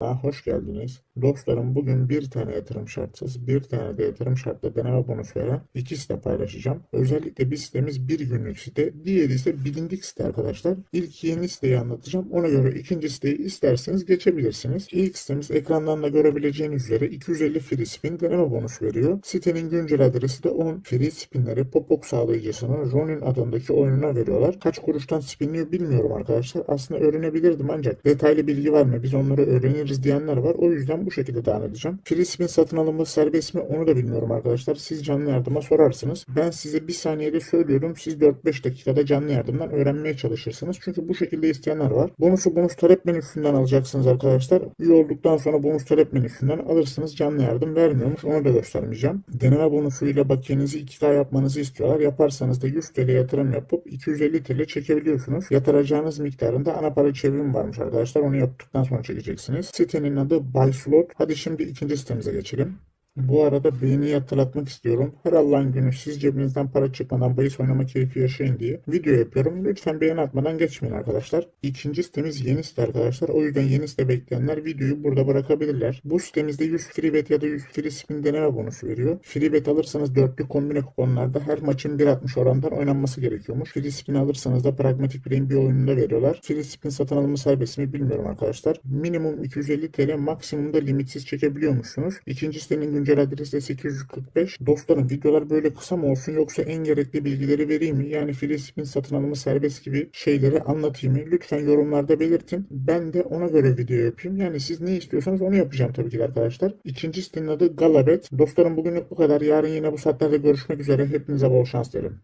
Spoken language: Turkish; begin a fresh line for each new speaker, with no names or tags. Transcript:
Aa, hoş geldiniz. Dostlarım bugün bir tane yatırım şartsız, bir tane de yatırım şartlı deneme bonus veren iki site paylaşacağım. Özellikle bir sitemiz bir günlük site, diğeri ise bilindik site arkadaşlar. İlk yeni siteyi anlatacağım. Ona göre ikinci siteyi isterseniz geçebilirsiniz. İlk sitemiz ekrandan da görebileceğiniz üzere 250 free spin deneme bonus veriyor. Sitenin güncel adresi de 10 free spinleri Popok sağlayıcısının Ronin adındaki oyununa veriyorlar. Kaç kuruştan spinliyor bilmiyorum arkadaşlar. Aslında öğrenebilirdim ancak detaylı bilgi var mı? Biz onları öğreniriz diyenler var. O yüzden bu şekilde devam edeceğim. Free spin satın alımı serbest mi onu da bilmiyorum arkadaşlar. Siz canlı yardıma sorarsınız. Ben size bir saniyede söylüyorum. Siz 4-5 dakikada canlı yardımdan öğrenmeye çalışırsınız. Çünkü bu şekilde isteyenler var. Bonusu bonus talep menüsünden alacaksınız arkadaşlar. Üye olduktan sonra bonus talep menüsünden alırsınız. Canlı yardım vermiyormuş. Onu da göstermeyeceğim. Deneme bonusuyla bakiyenizi 2K yapmanızı istiyorlar. Yaparsanız da 100 TL yatırım yapıp 250 TL çekebiliyorsunuz. Yatıracağınız miktarında ana para çevrim varmış arkadaşlar. Onu yaptıktan sonra çekeceksiniz. Sitenin adı BuySlot. Hadi şimdi ikinci sitemize geçelim. Bu arada beğeni hatırlatmak istiyorum. Her Allah'ın günü siz cebinizden para çıkmadan bahis oynama keyfi yaşayın diye video yapıyorum. Lütfen beğeni atmadan geçmeyin arkadaşlar. İkinci sitemiz yeni site arkadaşlar. O yüzden yeni site bekleyenler videoyu burada bırakabilirler. Bu sitemizde 100 free bet ya da 100 free spin deneme bonusu veriyor. Free bet alırsanız dörtlü kombine kuponlarda her maçın 1.60 orandan oynanması gerekiyormuş. Free spin alırsanız da Pragmatic Brain bir oyununda veriyorlar. Free spin satın alımı serbest mi bilmiyorum arkadaşlar. Minimum 250 TL maksimumda limitsiz çekebiliyormuşsunuz. İkinci sitenin güncel adresi de 845. Dostlarım videolar böyle kısa mı olsun yoksa en gerekli bilgileri vereyim mi? Yani free spin satın alımı serbest gibi şeyleri anlatayım mı? Lütfen yorumlarda belirtin. Ben de ona göre video yapayım. Yani siz ne istiyorsanız onu yapacağım tabii ki arkadaşlar. İkinci sitenin adı Galabet. Dostlarım bugünlük bu kadar. Yarın yine bu saatlerde görüşmek üzere. Hepinize bol şans dilerim.